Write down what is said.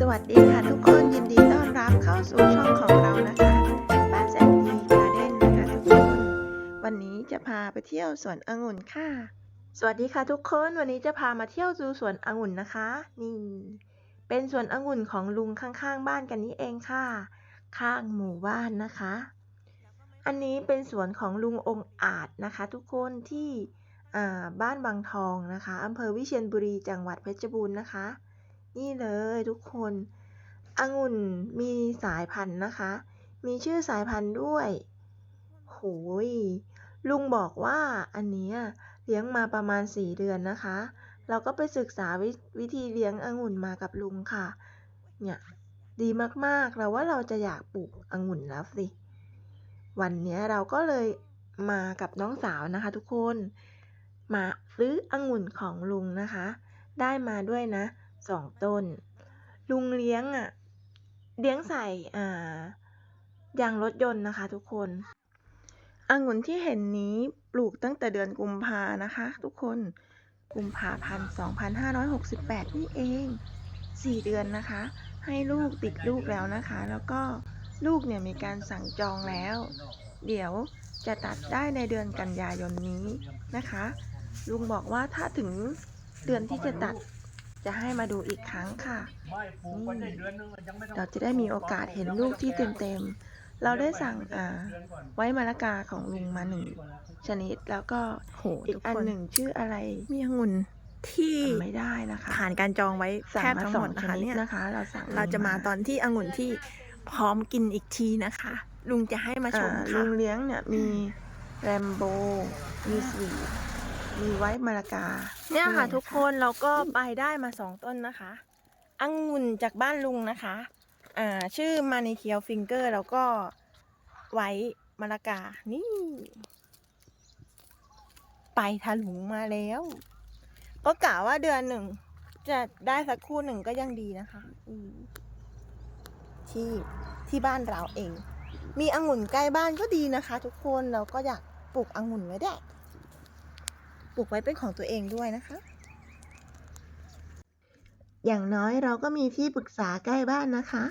สวัสดีค่ะทุกคนยินดีต้อนรับเข้าสู่ช่องของเรานะคะ บ้านแสนดีการ์เด้นนะคะทุกคน วันนี้จะพาไปเที่ยวสวนองุ่นค่ะ สวัสดีค่ะทุกคนวันนี้จะพามาเที่ยวดูสวนองุ่นนะคะ นี่ เป็นสวนองุ่นของลุงข้างๆ บ้านกันนี้เองค่ะ ข้างหมู่บ้านนะคะ อันนี้เป็นสวนของลุงองค์อาจนะคะ ทุกคนที่บ้านบางทองนะคะอำเภอวิเชียรบุรีจังหวัดเพชรบูรณ์นะคะ นี่เลยทุกคนองุ่นมีสายพันธุ์นะคะ มีชื่อสายพันธุ์ด้วยโหยลุงบอกว่าอันเนี้ยเลี้ยงมาประมาณ 4 เดือนนะคะ เราก็ไปศึกษาวิวิธีเลี้ยงองุ่นมากับลุงค่ะ เนี่ยดีมากๆ เราว่าเราจะอยากปลูกองุ่นแล้วสิ วันนี้เราก็เลยมากับน้องสาวนะคะ ทุกคน มาซื้อองุ่นของลุงนะคะ ได้มาด้วยนะ สองต้น ลุงเลี้ยงอะ เลี้ยงใส่อ่ายางรถยนต์นะคะทุกคนองุ่นที่เห็นนี้ปลูกตั้งแต่เดือนกุมภานะคะ ทุกคน กุมภาพันธ์2568 นี่เอง 4 เดือนนะคะ ให้ลูกติดลูกแล้วนะคะ แล้วก็ลูกเนี่ยมีการสั่งจองแล้ว เดี๋ยวจะตัดได้ในเดือนกันยายนนี้นะคะ ลุงบอกว่าถ้าถึงเดือนที่จะตัด จะให้มาดูอีกครั้งค่ะเราจะได้มีโอกาสเห็นลูกที่เต็มๆ เราได้สั่งอ่าไว้มะละกาของลุงมาหนึ่งชนิดแล้วก็โหอีกทุกอันคนหนึ่งชื่ออะไรมีองุ่นที่จำไม่ได้นะคะผ่านการจองไว้สั่แทงบมาทั้งสหอมงดนะชคะนิดเนี่ยนะคะ เราสั่งเราจะมาตอนที่องุ่นที่พร้อมกินอีกทีนะคะ ลุงจะให้มาชมอ่าค่ะลุงเลี้ยงเนี่ยมีแรมโบมีสวีท มีไว้มะละกา เนี่ยค่ะด้วยทุกคนเราก็ไปได้มาสองต้นนะคะ องุ่นจากบ้านลุงนะคะ อ่า ชื่อมานิเคียวฟิงเกอร์ แล้วก็ไว้มะละกา นี่ ไปถลุงมาแล้ว ก็กะว่าเดือนหนึ่ง จะได้สักคู่หนึ่งก็ยังดีนะคะอืมที่ที่บ้านเราเอง มีองุ่นใกล้บ้านก็ดีนะคะ ทุกคนเราก็อยากปลูกองุ่นไว้ได้วย ปลูกไว้เป็นของตัวเองด้วยนะคะ อย่างน้อยเราก็มีที่ปรึกษาใกล้บ้านนะคะ